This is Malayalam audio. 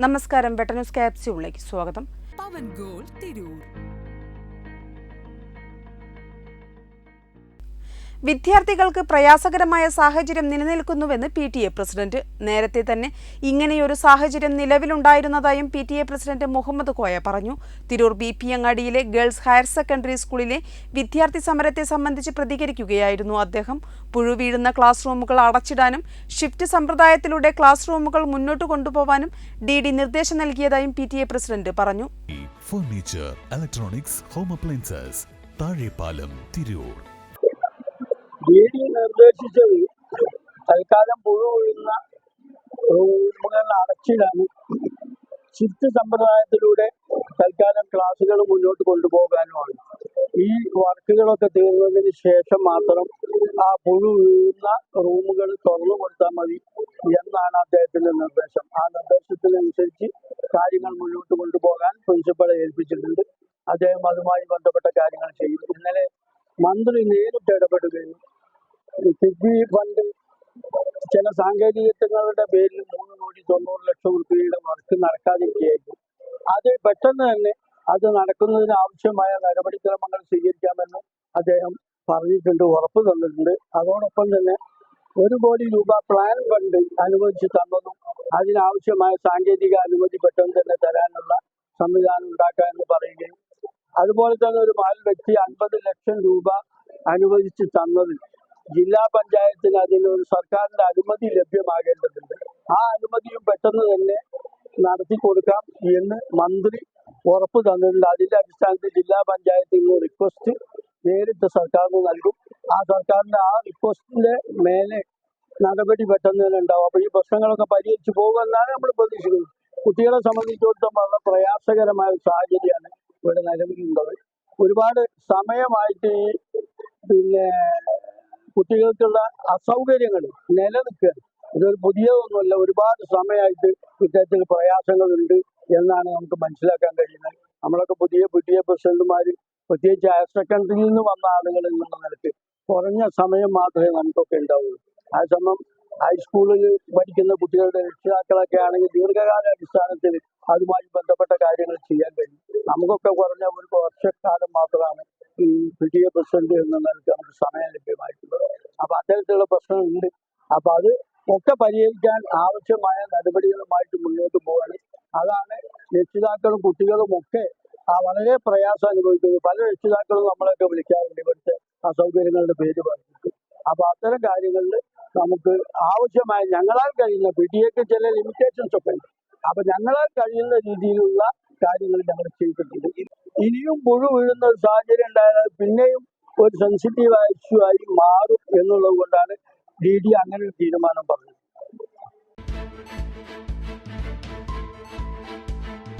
നമസ്കാരം. വെട്ടന്യൂസ് ക്യാപ്സ്യൂളിലേക്ക് സ്വാഗതം. പവൻ ഗോൾ തിരൂർ. വിദ്യാർത്ഥികൾക്ക് പ്രയാസകരമായ സാഹചര്യം നിലനിൽക്കുന്നുവെന്ന് പി ടി എ പ്രസിഡന്റ്. നേരത്തെ തന്നെ ഇങ്ങനെയൊരു സാഹചര്യം നിലവിലുണ്ടായിരുന്നതായും P T A president Muhammad Koya പറഞ്ഞു. തിരൂർ ബി പി അങ്ങാടിയിലെ ഗേൾസ് ഹയർ സെക്കൻഡറി സ്കൂളിലെ വിദ്യാർത്ഥി സമരത്തെ സംബന്ധിച്ച് പ്രതികരിക്കുകയായിരുന്നു അദ്ദേഹം. പുഴു വീഴുന്ന ക്ലാസ് റൂമുകൾ അടച്ചിടാനും ഷിഫ്റ്റ് സമ്പ്രദായത്തിലൂടെ ക്ലാസ് റൂമുകൾ മുന്നോട്ട് കൊണ്ടുപോകാനും ഡി ഡി നിർദ്ദേശം നൽകിയതായും പി ടി എ പ്രസിഡന്റ് പറഞ്ഞു. Furniture electronics home appliances Thazhepalam Tirur. നിർദ്ദേശിച്ചത് തൽക്കാലം പുഴു വീഴുന്ന റൂമുകൾ അടച്ചിടാനും ഷിഫ്റ്റ് സമ്പ്രദായത്തിലൂടെ തൽക്കാലം ക്ലാസ്സുകൾ മുന്നോട്ട് കൊണ്ടുപോകാനുമാണ്. ഈ വർക്കുകളൊക്കെ തീർന്നതിന് ശേഷം മാത്രം ആ പുഴു വീഴുന്ന റൂമുകൾ തുറന്നു കൊടുത്താൽ മതി എന്നാണ് അദ്ദേഹത്തിന്റെ നിർദ്ദേശം. ആ നിർദ്ദേശത്തിനനുസരിച്ച് കാര്യങ്ങൾ മുന്നോട്ട് കൊണ്ടുപോകാൻ പ്രിൻസിപ്പളെ ഏൽപ്പിച്ചിട്ടുണ്ട്. അദ്ദേഹം അതുമായി ബന്ധപ്പെട്ട കാര്യങ്ങൾ ചെയ്യും. ഇന്നലെ മന്ത്രി നേരിട്ട് ഇടപെടുകയും കിഫ്ബി ഫണ്ട് ചില സാങ്കേതികത്വങ്ങളുടെ പേരിൽ മൂന്ന് കോടി തൊണ്ണൂറ് ലക്ഷം രൂപയുടെ വർക്ക് നടക്കാതിരിക്കുകയായിരുന്നു. അത് പെട്ടെന്ന് തന്നെ അത് നടക്കുന്നതിന് ആവശ്യമായ നടപടിക്രമങ്ങൾ സ്വീകരിക്കാമെന്ന് അദ്ദേഹം പറഞ്ഞിട്ടുണ്ട് ഉറപ്പ് തന്നിട്ടുണ്ട്. അതോടൊപ്പം തന്നെ ഒരു കോടി രൂപ പ്ലാൻ ഫണ്ട് അനുവദിച്ചു തന്നതും അതിനാവശ്യമായ സാങ്കേതിക അനുമതി പെട്ടെന്ന് തന്നെ തരാനുള്ള സംവിധാനം ഉണ്ടാക്കുക എന്ന് പറയുകയും അതുപോലെ തന്നെ ഒരു മാൽ വ്യക്തി അൻപത് ലക്ഷം രൂപ അനുവദിച്ച് തന്നത് ജില്ലാ പഞ്ചായത്തിന് അതിനൊരു സർക്കാരിന്റെ അനുമതി ലഭ്യമാകേണ്ടതുണ്ട്. ആ അനുമതിയും പെട്ടെന്ന് തന്നെ നടത്തി കൊടുക്കാം എന്ന് മന്ത്രി ഉറപ്പ് തന്നിട്ടുണ്ട്. അതിന്റെ അടിസ്ഥാനത്തിൽ ജില്ലാ പഞ്ചായത്തിൽ റിക്വസ്റ്റ് നേരിട്ട് സർക്കാരിന് നൽകും. ആ സർക്കാരിന്റെ ആ റിക്വസ്റ്റിന്റെ മേലെ നടപടി പെട്ടെന്ന് തന്നെ ഉണ്ടാവും. അപ്പൊ ഈ പ്രശ്നങ്ങളൊക്കെ പരിഹരിച്ചു പോകുമെന്നാണ് നമ്മൾ പ്രതീക്ഷിക്കുന്നത്. കുട്ടികളെ സംബന്ധിച്ചിടത്തോളം വളരെ പ്രയാസകരമായ ഒരു സാഹചര്യമാണ് ഇവിടെ നിലവിലുള്ളത്. ഒരുപാട് സമയമായിട്ട് പിന്നെ കുട്ടികൾക്കുള്ള അസൗകര്യങ്ങൾ നിലനിൽക്കുക. ഇതൊരു പുതിയതൊന്നുമല്ല. ഒരുപാട് സമയമായിട്ട് ഇത്തരത്തിൽ പ്രയാസങ്ങളുണ്ട് എന്നാണ് നമുക്ക് മനസ്സിലാക്കാൻ കഴിയുന്നത്. നമ്മളൊക്കെ പുതിയ പുതിയ പ്രസിഡന്റുമാർ പ്രത്യേകിച്ച് ഹയർ സെക്കൻഡറിയിൽ നിന്ന് വന്ന ആളുകൾ എന്നുള്ള നിലയ്ക്ക് കുറഞ്ഞ സമയം മാത്രമേ നമുക്കൊക്കെ ഉണ്ടാവുള്ളൂ. ആ സമയം ഹൈസ്കൂളിൽ പഠിക്കുന്ന കുട്ടികളുടെ രക്ഷിതാക്കളൊക്കെ ആണെങ്കിൽ ദീർഘകാല അടിസ്ഥാനത്തിൽ അതുമായി ബന്ധപ്പെട്ട കാര്യങ്ങൾ ചെയ്യാൻ കഴിയും. നമുക്കൊക്കെ കുറഞ്ഞ ഒരു വർഷക്കാലം മാത്രമാണ് ഈ പി പ്രസിഡന്റ് എന്ന നിലയ്ക്ക് നമുക്ക് സമയം ലഭ്യമായിട്ടുള്ളത്. അപ്പൊ അത്തരത്തിലുള്ള പ്രശ്നങ്ങളുണ്ട്. അപ്പൊ അത് ഒക്കെ പരിഹരിക്കാൻ ആവശ്യമായ നടപടികളുമായിട്ട് മുന്നോട്ട് പോവാണ് അതാണ് രക്ഷിതാക്കളും കുട്ടികളും ഒക്കെ ആ വളരെ പ്രയാസം അനുഭവിക്കുന്നത്. പല രക്ഷിതാക്കളും നമ്മളെയൊക്കെ വിളിക്കാറുണ്ട് ഇവിടുത്തെ അസൗകര്യങ്ങളുടെ പേര് പറഞ്ഞിട്ട്. അപ്പൊ അത്തരം കാര്യങ്ങളിൽ നമുക്ക് ആവശ്യമായ ഞങ്ങളാൽ കഴിയുന്ന പി ചില ലിമിറ്റേഷൻസ് ഒക്കെ ഉണ്ട്. അപ്പൊ ഞങ്ങളാൽ കഴിയുന്ന രീതിയിലുള്ള കാര്യങ്ങൾ ഞങ്ങൾ ചെയ്തിട്ടുണ്ട്. ഇനിയും പുഴു വീഴുന്ന ഒരു സാഹചര്യം ഉണ്ടായാൽ പിന്നെയും ഒരു സെൻസിറ്റീവ് ഇഷ്യൂ ആയി മാറും. എന്നുള്ളത് കൊണ്ടാണ് ഡി ഡി അങ്ങനെ ഒരു തീരുമാനം പറഞ്ഞത്.